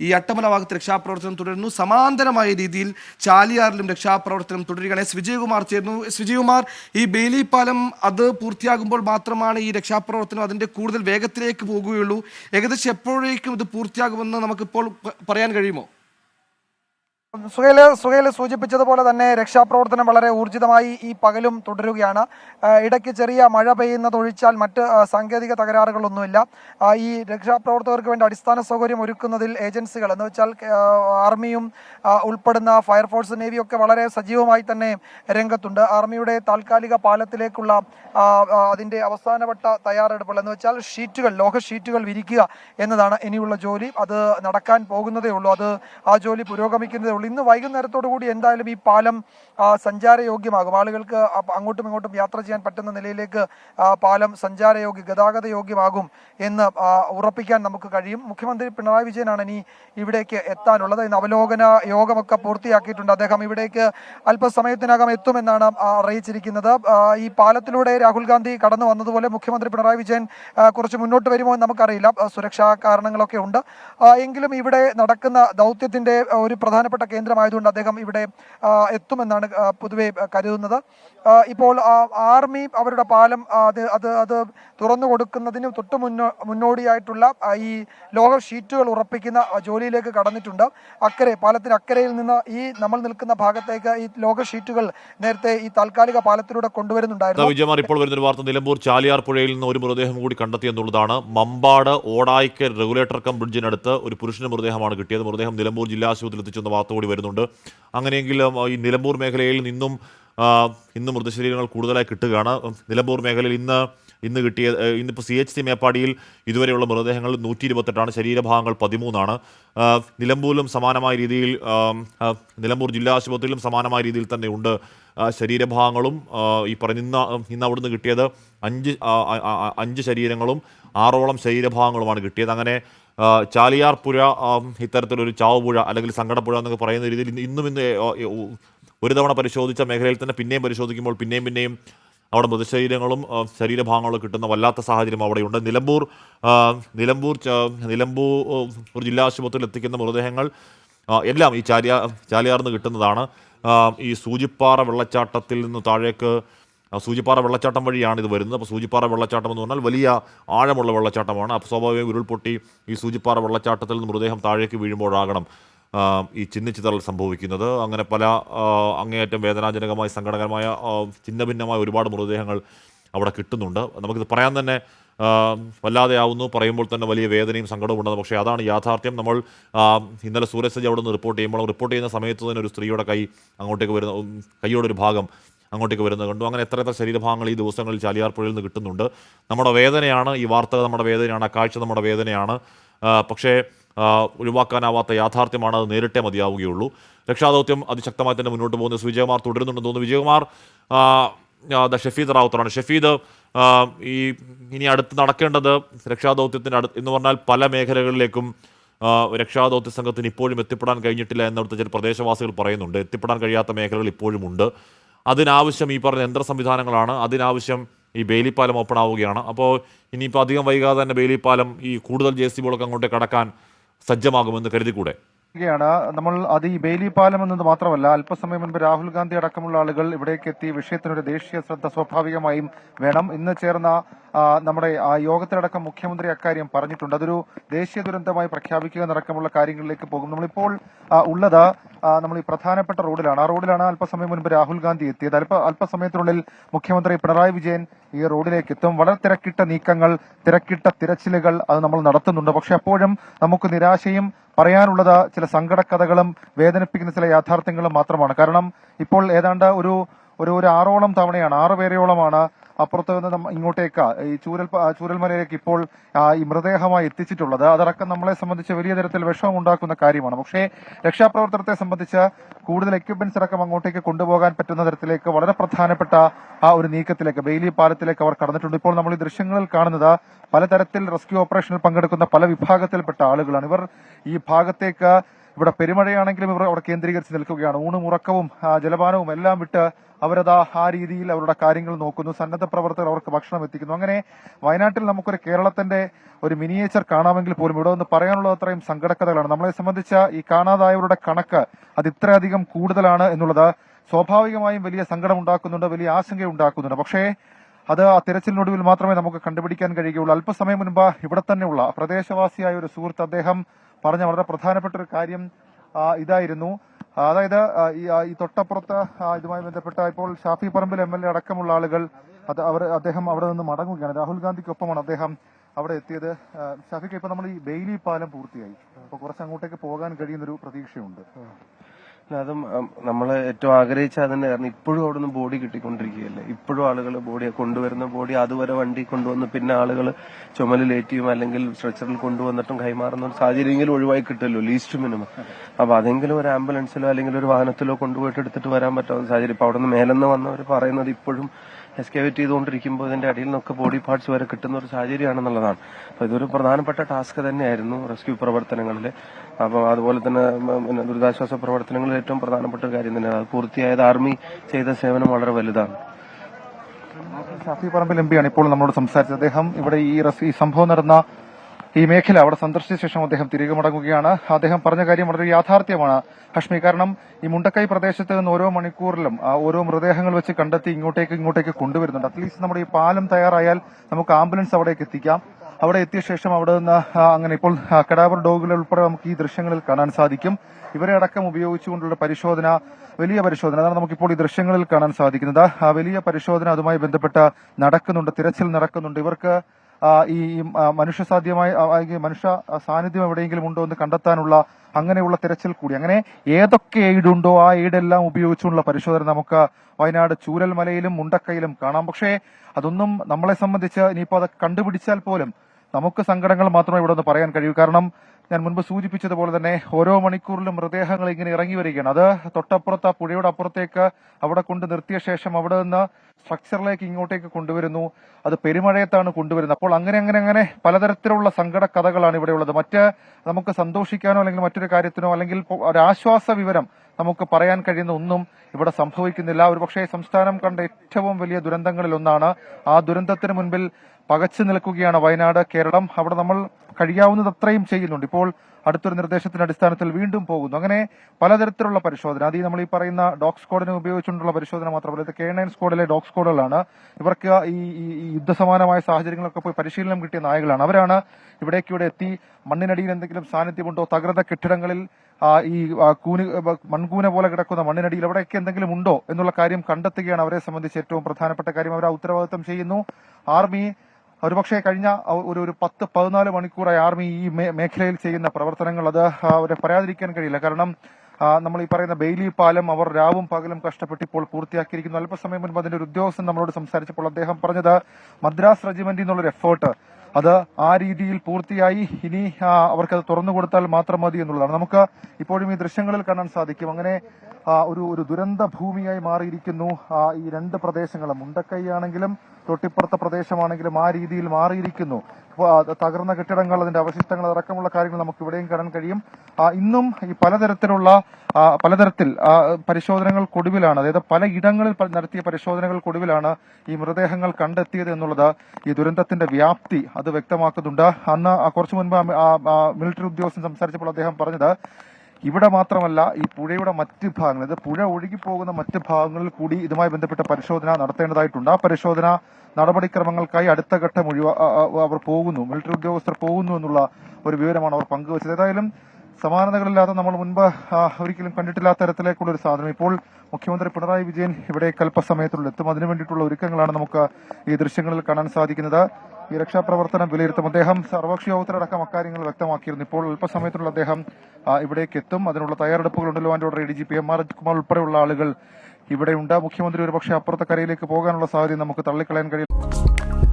ഈ അട്ടമല ഭാഗത്ത് രക്ഷാപ്രവർത്തനം തുടരുന്നു. സമാന്തരമായ രീതിയിൽ ചാലിയാറിലും രക്ഷാപ്രവർത്തനം തുടരുകയാണ്. എസ്. വിജയകുമാർ ചേർന്നു എസ്. വിജയകുമാർ ഈ ബെയിലി പാലം അത് പൂർത്തിയാകുമ്പോൾ മാത്രമാണ് ഈ രക്ഷാപ്രവർത്തനം അതിന്റെ കൂടുതൽ വേഗത്തിലേക്ക് പോകുകയുള്ളൂ. ഏകദേശം എപ്പോഴേക്കും ഇത് പൂർത്തിയാകുമെന്ന് നമുക്കിപ്പോൾ പറയാൻ കഴിയുമോ? സുഹേൽ സുഹേൽ സൂചിപ്പിച്ചതുപോലെ തന്നെ രക്ഷാപ്രവർത്തനം വളരെ ഊർജിതമായി ഈ പകലും തുടരുകയാണ്. ഇടയ്ക്ക് ചെറിയ മഴ പെയ്യുന്നത് ഒഴിച്ചാൽ മറ്റ് സാങ്കേതിക തകരാറുകളൊന്നുമില്ല. ഈ രക്ഷാപ്രവർത്തകർക്ക് വേണ്ടി അടിസ്ഥാന സൗകര്യം ഒരുക്കുന്നതിൽ ഏജൻസികൾ എന്ന് വെച്ചാൽ ആർമിയും ഉൾപ്പെടുന്ന ഫയർഫോഴ്സ് നേവി ഒക്കെ വളരെ സജീവമായി തന്നെ രംഗത്തുണ്ട്. ആർമിയുടെ താൽക്കാലിക പാലത്തിലേക്കുള്ള അതിന്റെ അവസാനവട്ട തയ്യാറെടുപ്പുകൾ എന്ന് വെച്ചാൽ ഷീറ്റുകൾ ലോഹ ഷീറ്റുകൾ വിരിക്കുക എന്നതാണ് ഇനിയുള്ള ജോലി. അത് നടക്കാൻ പോകുന്നതേ ഉള്ളൂ. അത് ആ ജോലി പുരോഗമിക്കുന്നതേ ഉള്ളൂ. ഇന്ന് വൈകുന്നേരത്തോടു കൂടി എന്തായാലും ഈ പാലം സഞ്ചാരയോഗ്യമാകും. ആളുകൾക്ക് അങ്ങോട്ടും ഇങ്ങോട്ടും യാത്ര ചെയ്യാൻ പറ്റുന്ന നിലയിലേക്ക് പാലം സഞ്ചാരയോഗ്യ ഗതാഗത യോഗ്യമാകും എന്ന് ഉറപ്പിക്കാൻ നമുക്ക് കഴിയും. മുഖ്യമന്ത്രി പിണറായി വിജയനാണ് ഇനി ഇവിടേക്ക് എത്താനുള്ളത്. ഇന്ന് അവലോകന യോഗമൊക്കെ പൂർത്തിയാക്കിയിട്ടുണ്ട്. അദ്ദേഹം ഇവിടേക്ക് അല്പസമയത്തിനകം എത്തുമെന്നാണ് അറിയിച്ചിരിക്കുന്നത്. ഈ പാലത്തിലൂടെ രാഹുൽ ഗാന്ധി കടന്നു വന്നതുപോലെ മുഖ്യമന്ത്രി പിണറായി വിജയൻ കുറച്ച് മുന്നോട്ട് വരുമോ എന്ന് നമുക്കറിയില്ല. സുരക്ഷാ കാരണങ്ങളൊക്കെ ഉണ്ട്. എങ്കിലും ഇവിടെ നടക്കുന്ന ദൗത്യത്തിന്റെ ഒരു പ്രധാനപ്പെട്ട കേന്ദ്രമായതുകൊണ്ട് അദ്ദേഹം ഇവിടെ എത്തുമെന്നാണ് പൊതുവെ കരുതുന്നത്. ഇപ്പോൾ ആർമി അവരുടെ പാലം അത് അത് അത് തുറന്നു കൊടുക്കുന്നതിന് തൊട്ട് മുന്നോ മുന്നോടിയായിട്ടുള്ള ഈ ലോഹ ഷീറ്റുകൾ ഉറപ്പിക്കുന്ന ജോലിയിലേക്ക് കടന്നിട്ടുണ്ട്. അക്കരെ പാലത്തിന് അക്കരയിൽ നിന്ന് ഈ നമ്മൾ നിൽക്കുന്ന ഭാഗത്തേക്ക് ഈ ലോഹ ഷീറ്റുകൾ നേരത്തെ ഈ താൽക്കാലിക പാലത്തിലൂടെ കൊണ്ടുവരുന്നുണ്ടായിരുന്നു. വിജയമാർ ഇപ്പോൾ വരുന്നൊരു വാർത്ത. നിലമ്പൂർ ചാലിയാർ പുഴയിൽ നിന്ന് ഒരു മൃതദേഹം കൂടി കണ്ടെത്തി എന്നുള്ളതാണ് മമ്പാട് ഓടായിക്കൽ റെഗുലേറ്റർ കം ബ്രിഡ്ജിനടുത്ത് ഒരു പുരുഷന്റെ മൃതദേഹമാണ് കിട്ടിയത്. മൃതദേഹം നിലമ്പൂർ ജില്ലാ ആശുപത്രിയിൽ എത്തിച്ചെന്ന വാർത്ത കൂടി വരുന്നുണ്ട്. അങ്ങനെയെങ്കിൽ ഉം, ഈ നിലമ്പൂർ മേഖലയിൽ നിന്നും ഇന്ന് മൃതശരീരങ്ങൾ കൂടുതലായി കിട്ടുകയാണ്. നിലമ്പൂർ മേഖലയിൽ ഇന്ന് ഇന്ന് കിട്ടിയ ഇന്നിപ്പോൾ സി എച്ച് സി മേപ്പാടിയിൽ ഇതുവരെയുള്ള മൃതദേഹങ്ങൾ നൂറ്റി ഇരുപത്തെട്ടാണ് ശരീരഭാഗങ്ങൾ പതിമൂന്നാണ്. നിലമ്പൂരിലും സമാനമായ രീതിയിൽ നിലമ്പൂർ ജില്ലാ ആശുപത്രിയിലും സമാനമായ രീതിയിൽ തന്നെ ഉണ്ട്. ശരീരഭാഗങ്ങളും ഈ പറഞ്ഞ ഇന്ന് ഇന്ന് അവിടുന്ന് കിട്ടിയത് അഞ്ച് അഞ്ച് ശരീരങ്ങളും ആറോളം ശരീരഭാഗങ്ങളുമാണ് കിട്ടിയത്. അങ്ങനെ ചാലിയാർ പുഴ ഇത്തരത്തിലൊരു ചാവുപുഴ അല്ലെങ്കിൽ സങ്കടപ്പുഴ എന്നൊക്കെ പറയുന്ന രീതിയിൽ ഇന്നും ഇന്ന് ഒരു തവണ പരിശോധിച്ച മേഖലയിൽ തന്നെ പിന്നെയും പരിശോധിക്കുമ്പോൾ പിന്നെയും പിന്നെയും അവിടെ മൃതശരീരങ്ങളും ശരീരഭാഗങ്ങളും കിട്ടുന്ന വല്ലാത്ത സാഹചര്യം അവിടെയുണ്ട്. നിലമ്പൂർ നിലമ്പൂർ നിലമ്പൂർ ജില്ലാ ആശുപത്രിയിൽ എത്തിക്കുന്ന മൃതദേഹങ്ങൾ എല്ലാം ഈ ചാലിയാർ ചാലിയാർന്ന് കിട്ടുന്നതാണ്. ഈ സൂചിപ്പാറ വെള്ളച്ചാട്ടത്തിൽ നിന്ന് താഴേക്ക് ആ, സൂചിപ്പാറ വെള്ളച്ചാട്ടം വഴിയാണ് ഇത് വരുന്നത്. അപ്പോൾ സൂചിപ്പാറ വെള്ളച്ചാട്ടം എന്ന് പറഞ്ഞാൽ വലിയ ആഴമുള്ള വെള്ളച്ചാട്ടമാണ്. അപ്പോൾ സ്വാഭാവികം ഉരുൾപൊട്ടി ഈ സൂചിപ്പാറ വെള്ളച്ചാട്ടത്തിൽ നിന്ന് മൃതദേഹം താഴേക്ക് വീഴുമ്പോഴാകണം ഈ ചിഹ്നച്ചിതറൽ സംഭവിക്കുന്നത്. അങ്ങനെ പല അങ്ങേയറ്റം വേദനാജനകമായ സങ്കടകരമായ ചിഹ്നഭിന്നമായ ഒരുപാട് മൃതദേഹങ്ങൾ അവിടെ കിട്ടുന്നുണ്ട്. നമുക്കിത് പറയാൻ തന്നെ വല്ലാതെയാവുന്നു പറയുമ്പോൾ തന്നെ വലിയ വേദനയും സങ്കടവും ഉണ്ടെന്ന്. പക്ഷേ അതാണ് യാഥാർത്ഥ്യം. നമ്മൾ ഇന്നലെ സൂരജ് അവിടെ നിന്ന് റിപ്പോർട്ട് ചെയ്യുമ്പോൾ റിപ്പോർട്ട് ചെയ്യുന്ന സമയത്ത് തന്നെ ഒരു സ്ത്രീയുടെ കൈ അങ്ങോട്ടേക്ക് വരുന്ന കൈയുടെ ഒരു ഭാഗം അങ്ങോട്ടേക്ക് വരുന്നത് കണ്ടു. അങ്ങനെ എത്ര എത്ര ശരീരഭാഗങ്ങൾ ഈ ദിവസങ്ങളിൽ ചാലിയാർപ്പുഴയിൽ നിന്ന് കിട്ടുന്നുണ്ട്. നമ്മുടെ വേദനയാണ് ഈ വാർത്ത നമ്മുടെ വേദനയാണ് ആ കാഴ്ച നമ്മുടെ വേദനയാണ്. പക്ഷേ ഒഴിവാക്കാനാവാത്ത യാഥാർത്ഥ്യമാണ് അത് നേരിട്ടേ മതിയാവുകയുള്ളൂ. രക്ഷാദൗത്യം അതിശക്തമായി തന്നെ മുന്നോട്ട് പോകുന്ന. എസ് വിജയകുമാർ തുടരുന്നുണ്ടെന്ന് തോന്നുന്നു. വിജയകുമാർ ഷഫീദ് റാവുത്തറാണ്. ഷഫീദ് ഈ ഇനി അടുത്ത് നടക്കേണ്ടത് രക്ഷാദൗത്യത്തിന്റെ അടുത്ത് എന്ന് പറഞ്ഞാൽ പല മേഖലകളിലേക്കും രക്ഷാദൗത്യ സംഘത്തിന് ഇപ്പോഴും എത്തിപ്പെടാൻ കഴിഞ്ഞിട്ടില്ല എന്നിടത്ത് ചില പ്രദേശവാസികൾ പറയുന്നുണ്ട്. എത്തിപ്പെടാൻ കഴിയാത്ത മേഖലകൾ ഇപ്പോഴും ഉണ്ട്. അതിനാവശ്യം ഈ പറഞ്ഞ യന്ത്ര സംവിധാനങ്ങളാണ്. അതിനാവശ്യം ഈ ബേലിപ്പാലം ഓപ്പൺ ആവുകയാണ്. അപ്പോൾ ഇനിയിപ്പോൾ അധികം വൈകാതെ തന്നെ ബേലിപ്പാലം ഈ കൂടുതൽ ജെ സി ബോളൊക്കെ അങ്ങോട്ട് കടക്കാൻ സജ്ജമാകുമെന്ന് കരുതിക്കൂടെ? ാണ് നമ്മൾ അത് ഈ ബെയിലി പാലം എന്നത് മാത്രമല്ല അല്പസമയം മുൻപ് രാഹുൽ ഗാന്ധി അടക്കമുള്ള ആളുകൾ ഇവിടേക്ക് എത്തി വിഷയത്തിനൊരു ദേശീയ ശ്രദ്ധ സ്വാഭാവികമായും വേണം. ഇന്ന് ചേർന്ന നമ്മുടെ ആ യോഗത്തിലടക്കം മുഖ്യമന്ത്രി അക്കാര്യം പറഞ്ഞിട്ടുണ്ട്. അതൊരു ദേശീയ ദുരന്തമായി പ്രഖ്യാപിക്കുക എന്നടക്കമുള്ള കാര്യങ്ങളിലേക്ക് പോകും. നമ്മളിപ്പോൾ ഉള്ളത് നമ്മൾ ഈ പ്രധാനപ്പെട്ട റോഡിലാണ്. ആ റോഡിലാണ് അല്പസമയം മുൻപ് രാഹുൽ ഗാന്ധി എത്തിയത്. അല്പ അല്പസമയത്തിനുള്ളിൽ മുഖ്യമന്ത്രി പിണറായി വിജയൻ ഈ റോഡിലേക്ക് എത്തും. വളരെ തിരക്കിട്ട നീക്കങ്ങൾ തിരക്കിട്ട തിരച്ചിലുകൾ അത് നമ്മൾ നടത്തുന്നുണ്ട്. പക്ഷെ അപ്പോഴും നമുക്ക് നിരാശയും പറയാനുള്ളത് ചില സങ്കടക്കഥകളും വേദനിപ്പിക്കുന്ന ചില യാഥാർത്ഥ്യങ്ങളും മാത്രമാണ്. കാരണം ഇപ്പോൾ ഏതാണ്ട് ഒരു ഒരു ആറോളം തവണയാണ് ആറ് പേരെയോളമാണ് അപ്പുറത്ത് നിന്ന് ഇങ്ങോട്ടേക്ക്. ഈ ചൂരൽ ചൂരൽമലയിലേക്ക് ഇപ്പോൾ ഈ മൃതദേഹമായി എത്തിച്ചിട്ടുള്ളത്. അതടക്കം നമ്മളെ സംബന്ധിച്ച് വലിയ തരത്തിൽ വിഷമം ഉണ്ടാക്കുന്ന കാര്യമാണ്. പക്ഷേ രക്ഷാപ്രവർത്തനത്തെ സംബന്ധിച്ച് കൂടുതൽ എക്യുപ്മെന്റ്സ് അടക്കം അങ്ങോട്ടേക്ക് കൊണ്ടുപോകാൻ പറ്റുന്ന തരത്തിലേക്ക് വളരെ പ്രധാനപ്പെട്ട ആ ഒരു നീക്കത്തിലേക്ക് ബെയിലി പാലത്തിലേക്ക് അവർ കടന്നിട്ടുണ്ട്. ഇപ്പോൾ നമ്മൾ ഈ ദൃശ്യങ്ങളിൽ കാണുന്നത് പലതരത്തിൽ റെസ്ക്യൂ ഓപ്പറേഷനിൽ പങ്കെടുക്കുന്ന പല വിഭാഗത്തിൽപ്പെട്ട ആളുകളാണ്. ഇവർ ഈ ഭാഗത്തേക്ക് ഇവിടെ പെരുമഴയാണെങ്കിലും ഇവർ അവിടെ കേന്ദ്രീകരിച്ച് നിൽക്കുകയാണ്. ഊണും ഉറക്കവും ജലപാനവും എല്ലാം വിട്ട് അവരതാ ആ രീതിയിൽ അവരുടെ കാര്യങ്ങൾ നോക്കുന്നു. സന്നദ്ധ പ്രവർത്തകർ അവർക്ക് ഭക്ഷണം എത്തിക്കുന്നു. അങ്ങനെ വയനാട്ടിൽ നമുക്കൊരു കേരളത്തിന്റെ ഒരു മിനിയേച്ചർ കാണാമെങ്കിൽ പോലും ഇവിടെ ഒന്ന് പറയാനുള്ളത് അത്രയും സങ്കടക്കഥകളാണ്. നമ്മളെ സംബന്ധിച്ച ഈ കാണാതായവരുടെ കണക്ക് അത് ഇത്രയധികം കൂടുതലാണ് എന്നുള്ളത് സ്വാഭാവികമായും വലിയ സങ്കടം ഉണ്ടാക്കുന്നുണ്ട് വലിയ ആശങ്ക ഉണ്ടാക്കുന്നുണ്ട് പക്ഷേ അത് ആ തിരച്ചിലിനൊടുവിൽ മാത്രമേ നമുക്ക് കണ്ടുപിടിക്കാൻ കഴിയുകയുള്ളൂ. അല്പസമയം മുൻപ് ഇവിടെ തന്നെയുള്ള പ്രദേശവാസിയായ ഒരു സുഹൃത്ത് അദ്ദേഹം പറഞ്ഞ വളരെ പ്രധാനപ്പെട്ട ഒരു കാര്യം ഇതായിരുന്നു. അതായത് ഈ തൊട്ടപ്പുറത്ത് ഇതുമായി ബന്ധപ്പെട്ട ഇപ്പോൾ Shafi Parambil M L A അടക്കമുള്ള ആളുകൾ അത് അവർ അദ്ദേഹം അവിടെ നിന്ന് മടങ്ങുകയാണ്. രാഹുൽ ഗാന്ധിക്കൊപ്പമാണ് അദ്ദേഹം അവിടെ എത്തിയത്. ഷാഫിക്ക് ഇപ്പൊ നമ്മൾ ഈ ബെയിലി പാലം പൂർത്തിയായി. അപ്പൊ കുറച്ച് അങ്ങോട്ടേക്ക് പോകാൻ കഴിയുന്നൊരു പ്രതീക്ഷയുണ്ട്. അതും നമ്മൾ ഏറ്റവും ആഗ്രഹിച്ച തന്നെ കാരണം ഇപ്പോഴും അവിടെ നിന്ന് ബോഡി കിട്ടിക്കൊണ്ടിരിക്കുകയല്ലേ? ഇപ്പോഴും ആളുകൾ ബോഡി കൊണ്ടുവരുന്ന ബോഡി അതുവരെ വണ്ടി കൊണ്ടുവന്ന് പിന്നെ ആളുകൾ ചുമലിലേറ്റിയും അല്ലെങ്കിൽ സ്ട്രെച്ചറിൽ കൊണ്ടുവന്നിട്ടും കൈമാറുന്ന ഒരു സാഹചര്യമെങ്കിലും ഒഴിവായി കിട്ടുമല്ലോ ലീസ്റ്റ് മിനിമം അപ്പൊ അതെങ്കിലും ഒരു ആംബുലൻസിലോ അല്ലെങ്കിൽ ഒരു വാഹനത്തിലോ കൊണ്ടുപോയിട്ട് എടുത്തിട്ട് വരാൻ പറ്റാവുന്ന സാഹചര്യം. ഇപ്പൊ അവിടെ നിന്ന് മേലെന്ന് വന്നവർ പറയുന്നത് ഇപ്പോഴും എസ്കേവേറ്റ് ചെയ്തുകൊണ്ടിരിക്കുമ്പോൾ ഇതിന്റെ അടിയിൽ നിന്നൊക്കെ ബോഡി പാർട്സ് വരെ കിട്ടുന്ന ഒരു സാഹചര്യമാണെന്നുള്ളതാണ്. അപ്പൊ ഇതൊരു പ്രധാനപ്പെട്ട ടാസ്ക് തന്നെയായിരുന്നു റെസ്ക്യൂ പ്രവർത്തനങ്ങളിൽ അപ്പം അതുപോലെ തന്നെ ദുരിതാശ്വാസ പ്രവർത്തനങ്ങളിൽ ഏറ്റവും പ്രധാനപ്പെട്ട ഒരു കാര്യം തന്നെയാണ്. അത് പൂർത്തിയായത് ആർമി ചെയ്ത സേവനം വളരെ വലുതാണ്. ഷാഫി പറമ്പിൽ എം പിയാണ് ഇപ്പോൾ നമ്മളോട് സംസാരിച്ചത്. അദ്ദേഹം ഇവിടെ ഈ ഈ സംഭവം നടന്ന ഈ മേഖല അവിടെ സന്ദർശിച്ച ശേഷം അദ്ദേഹം തിരികെ മടങ്ങുകയാണ്. അദ്ദേഹം പറഞ്ഞ കാര്യം വളരെ യാഥാർത്ഥ്യമാണ് ഹഷ്മി. കാരണം ഈ മുണ്ടക്കൈ പ്രദേശത്ത് നിന്ന് ഓരോ മണിക്കൂറിലും ഓരോ മൃതദേഹങ്ങൾ വെച്ച് കണ്ടെത്തി ഇങ്ങോട്ടേക്ക് ഇങ്ങോട്ടേക്ക് കൊണ്ടുവരുന്നുണ്ട്. അറ്റ്ലീസ്റ്റ് നമ്മുടെ ഈ പാലം തയ്യാറായാൽ നമുക്ക് ആംബുലൻസ് അവിടേക്ക് എത്തിക്കാം. അവിടെ എത്തിയ ശേഷം അവിടെ നിന്ന് അങ്ങനെ ഇപ്പോൾ കടാവർ ഡോഗുകൾ ഉൾപ്പെടെ നമുക്ക് ഈ ദൃശ്യങ്ങളിൽ കാണാൻ സാധിക്കും. ഇവരെ അടക്കം ഉപയോഗിച്ചുകൊണ്ടുള്ള പരിശോധന വലിയ പരിശോധന അതാണ് നമുക്കിപ്പോൾ ഈ ദൃശ്യങ്ങളിൽ കാണാൻ സാധിക്കുന്നത്. ആ വലിയ പരിശോധന അതുമായി ബന്ധപ്പെട്ട നടക്കുന്നുണ്ട് തിരച്ചിൽ നടക്കുന്നുണ്ട്. ഇവർക്ക് ഈ മനുഷ്യ സാധ്യമായ മനുഷ്യസാധ്യമായ മനുഷ്യ സാന്നിധ്യം എവിടെയെങ്കിലും ഉണ്ടോ എന്ന് കണ്ടെത്താനുള്ള അങ്ങനെയുള്ള തിരച്ചിൽ കൂടി. അങ്ങനെ ഏതൊക്കെ എയ്ഡ് ഉണ്ടോ ആ എയ്ഡ് എല്ലാം ഉപയോഗിച്ചുള്ള പരിശോധന നമുക്ക് വയനാട് ചൂരൽമലയിലും മുണ്ടക്കയിലും കാണാം. പക്ഷേ അതൊന്നും നമ്മളെ സംബന്ധിച്ച് ഇനിയിപ്പോൾ അത് കണ്ടുപിടിച്ചാൽ പോലും നമുക്ക് സങ്കടങ്ങൾ മാത്രമേ ഇവിടെ പറയാൻ കഴിയൂ. കാരണം ഞാൻ മുൻപ് സൂചിപ്പിച്ചതുപോലെ തന്നെ ഓരോ മണിക്കൂറിലും മൃതദേഹങ്ങൾ ഇങ്ങനെ ഇറങ്ങി വരികയാണ്. അത് തൊട്ടപ്പുറത്ത് ആ പുഴയുടെ അപ്പുറത്തേക്ക് അവിടെ കൊണ്ട് നിർത്തിയ ശേഷം അവിടെ നിന്ന് സ്ട്രക്ചറിലേക്ക് ഇങ്ങോട്ടേക്ക് കൊണ്ടുവരുന്നു. അത് പെരുമഴയത്താണ് കൊണ്ടുവരുന്നത്. അപ്പോൾ അങ്ങനെ അങ്ങനെ അങ്ങനെ പലതരത്തിലുള്ള സങ്കട കഥകളാണ് ഇവിടെ ഉള്ളത്. മറ്റ് നമുക്ക് സന്തോഷിക്കാനോ അല്ലെങ്കിൽ മറ്റൊരു കാര്യത്തിനോ അല്ലെങ്കിൽ ഒരു ആശ്വാസ വിവരം നമുക്ക് പറയാൻ കഴിയുന്ന ഒന്നും ഇവിടെ സംഭവിക്കുന്നില്ല. ഒരുപക്ഷെ സംസ്ഥാനം കണ്ട ഏറ്റവും വലിയ ദുരന്തങ്ങളിൽ ഒന്നാണ്. ആ ദുരന്തത്തിന് മുൻപിൽ പകച്ചു നിൽക്കുകയാണ് വയനാട് കേരളം. അവിടെ നമ്മൾ കഴിയാവുന്നത് അത്രയും ചെയ്യുന്നുണ്ട് ഇപ്പോൾ അടുത്തൊരു നിർദ്ദേശത്തിന്റെ അടിസ്ഥാനത്തിൽ വീണ്ടും പോകുന്നു. അങ്ങനെ പലതരത്തിലുള്ള പരിശോധന. അത് നമ്മൾ ഈ പറയുന്ന ഡോഗ് സ്ക്വാഡിനെ ഉപയോഗിച്ചുകൊണ്ടുള്ള പരിശോധന മാത്രമല്ല ഇത് കെ നയൻ സ്ക്വാഡിലെ ഡോഗ് സ്ക്വാഡുകളാണ്. ഇവർക്ക് ഈ യുദ്ധസമാനമായ സാഹചര്യങ്ങളൊക്കെ പോയി പരിശീലനം കിട്ടിയ നായകളാണ്. അവരാണ് ഇവിടേക്ക് ഇവിടെ എത്തി മണ്ണിനടിയിൽ എന്തെങ്കിലും സാന്നിധ്യമുണ്ടോ തകർന്ന കെട്ടിടങ്ങളിൽ ഈ കൂന് മൺകൂന പോലെ കിടക്കുന്ന മണ്ണിനടിയിൽ എവിടെയൊക്കെ എന്തെങ്കിലും ഉണ്ടോ എന്നുള്ള കാര്യം കണ്ടെത്തുകയാണ് അവരെ സംബന്ധിച്ച് ഏറ്റവും പ്രധാനപ്പെട്ട കാര്യം. അവർ ആ ഉത്തരവാദിത്തം ചെയ്യുന്നു. ആർമി ഒരുപക്ഷെ കഴിഞ്ഞ ഒരു ഒരു പത്ത് പതിനാല് മണിക്കൂറായി ആർമി ഈ മേഖലയിൽ ചെയ്യുന്ന പ്രവർത്തനങ്ങൾ അത് അവരെ പറയാതിരിക്കാൻ കഴിയില്ല. കാരണം നമ്മൾ ഈ പറയുന്ന ബെയിലി പാലം അവർ രാവും പകലും കഷ്ടപ്പെട്ട് ഇപ്പോൾ പൂർത്തിയാക്കിയിരിക്കുന്നു. അല്പസമയം മുൻപ് അതിന്റെ ഒരു ഉദ്യോഗസ്ഥൻ നമ്മളോട് സംസാരിച്ചപ്പോൾ അദ്ദേഹം പറഞ്ഞത് മദ്രാസ് റെജിമെന്റ് എന്നുള്ളൊരു എഫേർട്ട് അത് ആ രീതിയിൽ പൂർത്തിയായി ഇനി അവർക്കത് തുറന്നു കൊടുത്താൽ മാത്രം മതി എന്നുള്ളതാണ്. നമുക്ക് ഇപ്പോഴും ഈ ദൃശ്യങ്ങളിൽ കാണാൻ സാധിക്കും. അങ്ങനെ ഒരു ഒരു ദുരന്ത ഭൂമിയായി മാറിയിരിക്കുന്നു ഈ രണ്ട് പ്രദേശങ്ങളും. മുണ്ടക്കൈ ആണെങ്കിലും തൊട്ടിപ്പുറത്തെ പ്രദേശമാണെങ്കിലും ആ രീതിയിൽ മാറിയിരിക്കുന്നു. തകർന്ന കെട്ടിടങ്ങൾ അതിന്റെ അവശിഷ്ടങ്ങൾ അടക്കമുള്ള കാര്യങ്ങൾ നമുക്ക് ഇവിടെയും കാണാൻ കഴിയും. ഇന്നും ഈ പലതരത്തിലുള്ള പലതരത്തിൽ പരിശോധനകൾ പരിശോധനകൾക്കൊടുവിലാണ് അതായത് പല ഇടങ്ങളിൽ നടത്തിയ പരിശോധനകൾക്കൊടുവിലാണ് ഈ മൃതദേഹങ്ങൾ കണ്ടെത്തിയത് എന്നുള്ളത് ഈ ദുരന്തത്തിന്റെ വ്യാപ്തി അത് വ്യക്തമാക്കുന്നുണ്ട്. അന്ന് കുറച്ചു മുൻപ് മിലിറ്ററി ഉദ്യോഗസ്ഥൻ സംസാരിച്ചപ്പോൾ അദ്ദേഹം പറഞ്ഞത് ഇവിടെ മാത്രമല്ല ഈ പുഴയുടെ മറ്റ് ഭാഗങ്ങൾ ഇത് പുഴ ഒഴുകി പോകുന്ന മറ്റ് ഭാഗങ്ങളിൽ കൂടി ഇതുമായി ബന്ധപ്പെട്ട പരിശോധന നടത്തേണ്ടതായിട്ടുണ്ട്. ആ പരിശോധന നടപടിക്രമങ്ങൾക്കായി അടുത്ത ഘട്ടം ഒഴിവ അവർ പോകുന്നു. മിലിറ്ററി ഉദ്യോഗസ്ഥർ പോകുന്നു എന്നുള്ള ഒരു വിവരമാണ് അവർ പങ്കുവച്ചത്. ഏതായാലും സമാനതകളില്ലാതെ നമ്മൾ മുൻപ് ഒരിക്കലും കണ്ടിട്ടില്ലാത്ത തരത്തിലേക്കുള്ള ഒരു സാധനം. ഇപ്പോൾ മുഖ്യമന്ത്രി പിണറായി വിജയൻ ഇവിടെ കൽപ്പസമയത്തുള്ള എത്തും. അതിനു വേണ്ടിയിട്ടുള്ള ഒരുക്കങ്ങളാണ് നമുക്ക് ഈ ദൃശ്യങ്ങളിൽ കാണാൻ സാധിക്കുന്നത്. ഈ രക്ഷാപ്രവർത്തനം വിലയിരുത്തും. അദ്ദേഹം സർവകക്ഷി യോഗത്തിലടക്കം അക്കാര്യങ്ങൾ വ്യക്തമാക്കിയിരുന്നു. ഇപ്പോൾ അല്പസമയത്തിനുള്ള അദ്ദേഹം ഇവിടേക്ക് എത്തും അതിനുള്ള തയ്യാറെടുപ്പുകളുണ്ടല്ലോ അതിന്റെ order D G P M. R. Ajith Kumar ഉൾപ്പെടെയുള്ള ആളുകൾ ഇവിടെയുണ്ട്. മുഖ്യമന്ത്രി ഒരുപക്ഷെ അപ്പുറത്തെ കരയിലേക്ക് പോകാനുള്ള സാഹചര്യം നമുക്ക് തള്ളിക്കളയാൻ കഴിയും